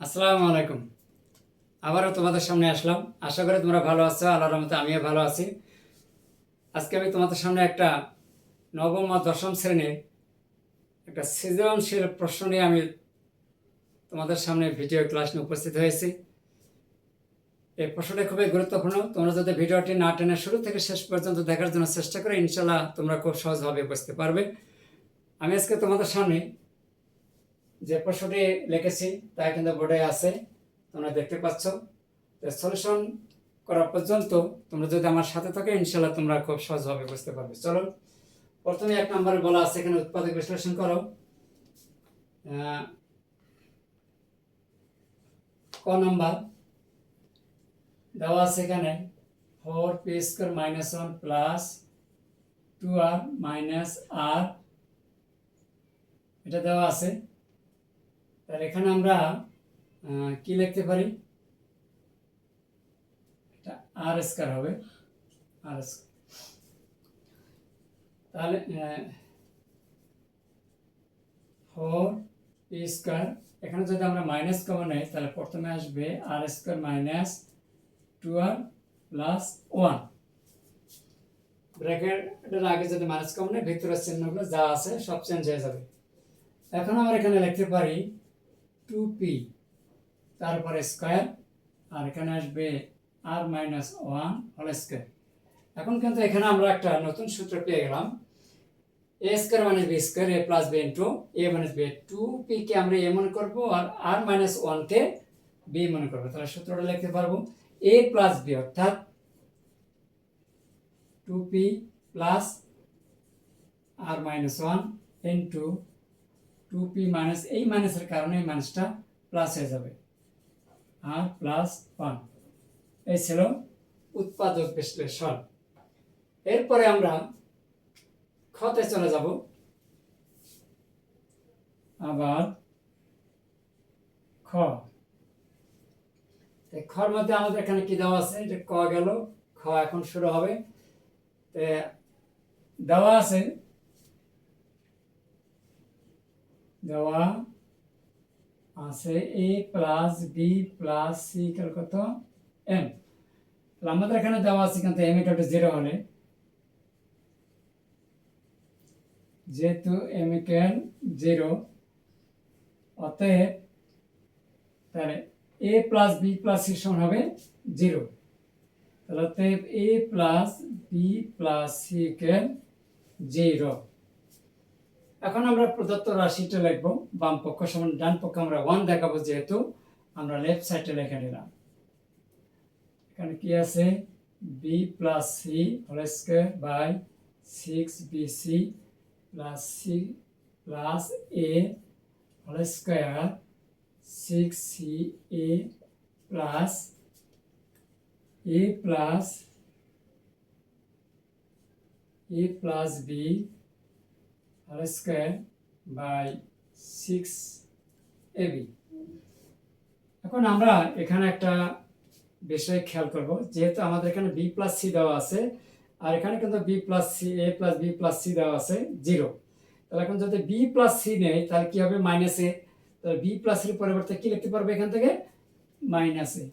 আসসালামু আলাইকুম। আবারও তোমাদের সামনে আসলাম। আশা করি তোমরা ভালো আছো, আল্লাহর রহমতে আমিও ভালো আছি। আজকে আমি তোমাদের সামনে একটা নবম আর দশম শ্রেণির একটা সৃজনশীল প্রশ্ন নিয়ে আমি তোমাদের সামনে ভিডিও ক্লাস নিয়ে উপস্থিত হয়েছি। এই প্রশ্নটা খুবই গুরুত্বপূর্ণ। তোমরা যদি ভিডিওটি না টেনে শুরু থেকে শেষ পর্যন্ত দেখার জন্য চেষ্টা করে ইনশাল্লাহ তোমরা খুব সহজভাবে বুঝতে পারবে। আমি আজকে তোমাদের সামনে যে প্রশ্নটি লিখেছি তা কিন্তু বোর্ডে আছে, তোমরা দেখতে পাচ্ছ। সলিউশন করা পর্যন্ত তোমরা যদি আমার সাথে থাকো ইনশাল্লাহ তোমরা খুব সহজভাবে বুঝতে পারবে। চলো, প্রথমে এক নম্বরে বলা আছে এখানে উৎপাদক বিশ্লেষণ করো। ক নাম্বার? দেওয়া আছে এখানে four P square minus one plus two R minus R. এটা দেওয়া আছে। তাহলে এখানে আমরা কি লিখতে পারি? এটা আর স্কোয়ার হবে। আর তাহলে ফোর পি স্কোয়ার এখানে যদি আমরা মাইনাস কমন নেই, তাহলে প্রথমে আসবে R square minus two R plus one ব্র্যাকেটের আগে যদি মাইনাস কমন নেই, ভিতরের চিহ্নগুলো যা আছে সব চেঞ্জ হয়ে যাবে। এখন আমরা এখানে লিখতে পারি টু পি তারপরে স্কোয়ার আর এখানে আসবে R minus one whole square এখন কিন্তু এখানে আমরা একটা নতুন সূত্র পেয়ে গেলাম। A square minus B square A plus B into A minus B two P কে আমরা এ মনে করব আর আর মাইনাস ওয়ানকে বি মনে করব। তাহলে সূত্রটা লিখতে পারব। এ প্লাস বি অর্থাৎ two P plus R minus one into two P minus এই মাইনাসের কারণে এই মাইনাসটা প্লাস হয়ে যাবে। আর প্লাস ওয়ান এই ছিল উৎপাদক বিশ্লেষণ। এরপরে আমরা খতে চলে যাব। আবার খ। খর মধ্যে আমাদের এখানে কি দেওয়া আছে? যে ক গেল, খ এখন শুরু হবে। দেওয়া আছে দেওয়া আছে A plus B plus C equal কত? এম আমাদের এখানে দেওয়া আছে কিন্তু এম ইকাল টু জিরো হলে। যেহেতু এম ইকাল জিরো অতএব তাহলে A plus B plus C সমান হবে জিরো তাহলে অতএব A plus B plus C equal zero এখন আমরা প্রদত্ত রাশিটা লিখব, বাম পক্ষ সমান ডান পক্ষ, আমরা ওয়ান দেখাবো যেহেতু, আমরা লেফট সাইডে লিখে নিলাম। এখানে কি আছে? B plus C whole square by six B C plus C plus A whole square six C A plus A plus A plus B whole square by six A B এখন আমরা এখানে একটা বিষয় খেয়াল করব, যেহেতু আমাদের এখানে বি প্লাস সি দেওয়া আছে, আর এখানে কিন্তু B plus C, A plus B plus C দেওয়া আছে, জিরো। তাহলে এখন যদি বি প্লাস সি নেই, তাহলে কি হবে? এ। তাহলে বি প্লাস এর পরিবর্তে কি লিখতে পারবে এখান থেকে? মাইনাস এ।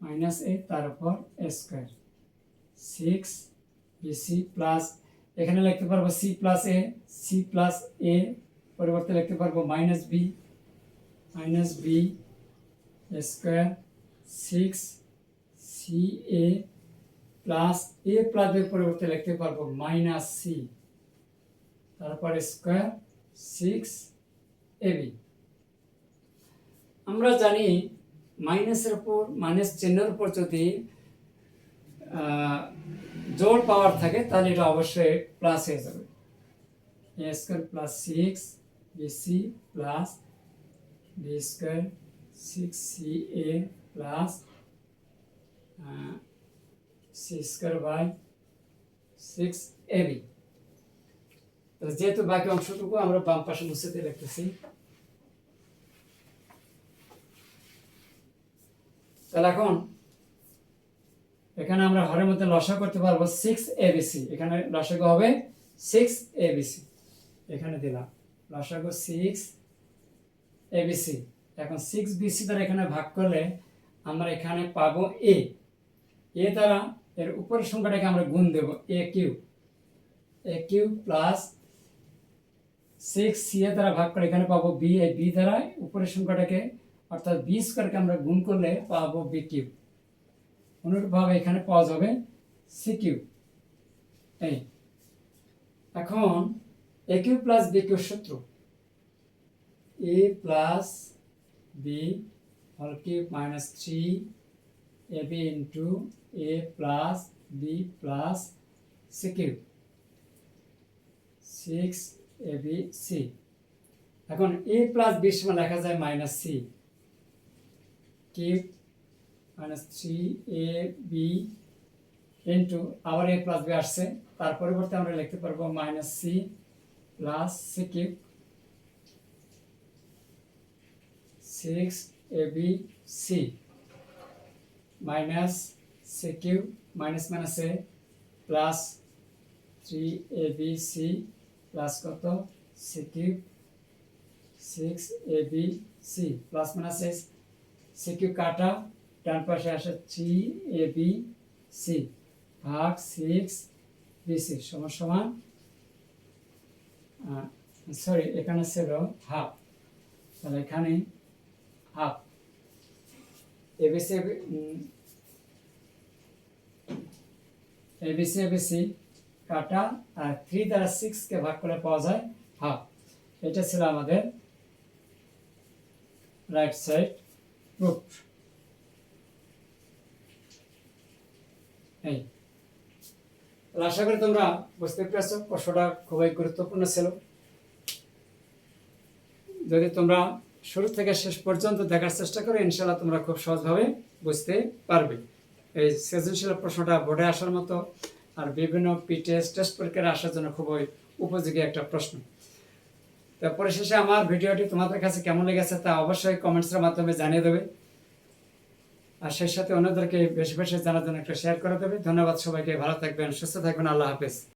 মাইনাস এ তার উপর স্কোয়ার। সিক্স বিসি প্লাস এখানে লিখতে পারব C plus A C plus A পরিবর্তে লিখতে পারব minus B minus B square six C A plus A plus এর পরিবর্তে লিখতে পারব মাইনাস সি তারপরে স্কোয়ার সিক্স এবি আমরা জানি মাইনাসের উপর মাইনাস চিহ্নের উপর যদি জোর পাওয়ার থাকে, তাহলে এটা অবশ্যই প্লাস হয়ে যাবে। A square plus six B C plus B square six C A plus C square by six A B যেহেতু বাকি অংশটুকু আমরা বাম পাশে মুছে দিয়ে লিখতেছি। তাহলে এখন এখানে আমরা হরের মধ্যে লসা করতে পারব সিক্স এবিসি এখানে লসাগু হবে সিক্স এবিসি এখানে দিলাম। লসাগু সিক্স এবিসি এখন সিক্স বিসি দ্বারা এখানে ভাগ করলে আমরা এখানে পাবো এ এ দ্বারা এর উপরের সংখ্যাটাকে আমরা গুণ দেব A cube A cube plus six C A দ্বারা ভাগ করে এখানে পাবো বি এ বি দ্বারা উপরের সংখ্যাটাকে অর্থাৎ বি স্কোয়ারকে আমরা গুণ করলে পাবো বি কিউ অনুরূপভাবে এখানে পাওয়া যাবে সি কিউ এই। এখন A cube plus B cube সূত্র। A plus B whole cube minus three A B into A plus B plus C cube six A B C এখন এ প্লাস বি সমান লেখা যায় minus C cube minus three A B into আবার A plus B আসছে। তার পরিবর্তে আমরা লিখতে পারব minus C plus C cube six A B C minus C cube minus minus A plus three A B C plus কত? C cube six A B C plus minus S C cube কাটা। ডান পাশে আসে three A B C ভাগ six B C সমান সমান sorry এখানে ছিল হাফ তাহলে এখানে হাফ এবিসি এবিসি এবিসি কাটা, আর থ্রি দ্বারা সিক্সকে ভাগ করে পাওয়া যায় হাফ এটা ছিল আমাদের রাইট সাইড প্রুফ এই আশা করি তোমরা বুঝতে পেরেছ প্রশ্নটা খুবই গুরুত্বপূর্ণ ছিল। যদি তোমরা শুরু থেকে শেষ পর্যন্ত দেখার চেষ্টা করো ইনশাল্লাহ তোমরা খুব সহজভাবে বুঝতে পারবে। এই সৃজনশীল প্রশ্নটা বোর্ডে আসার মতো আর বিভিন্ন পি টেস্ট পরীক্ষায় আসার জন্য খুবই উপযোগী একটা প্রশ্ন। তো পরিশেষে আমার ভিডিওটি তোমাদের কাছে কেমন লেগেছে তা অবশ্যই কমেন্টসের মাধ্যমে জানিয়ে দেবে। আর সেই সাথে অন্যদেরকে বেশি বেশি জানার জন্য একটা শেয়ার করে দেবে। ধন্যবাদ সবাইকে, ভালো থাকবেন, সুস্থ থাকবেন, আল্লাহ হাফেজ।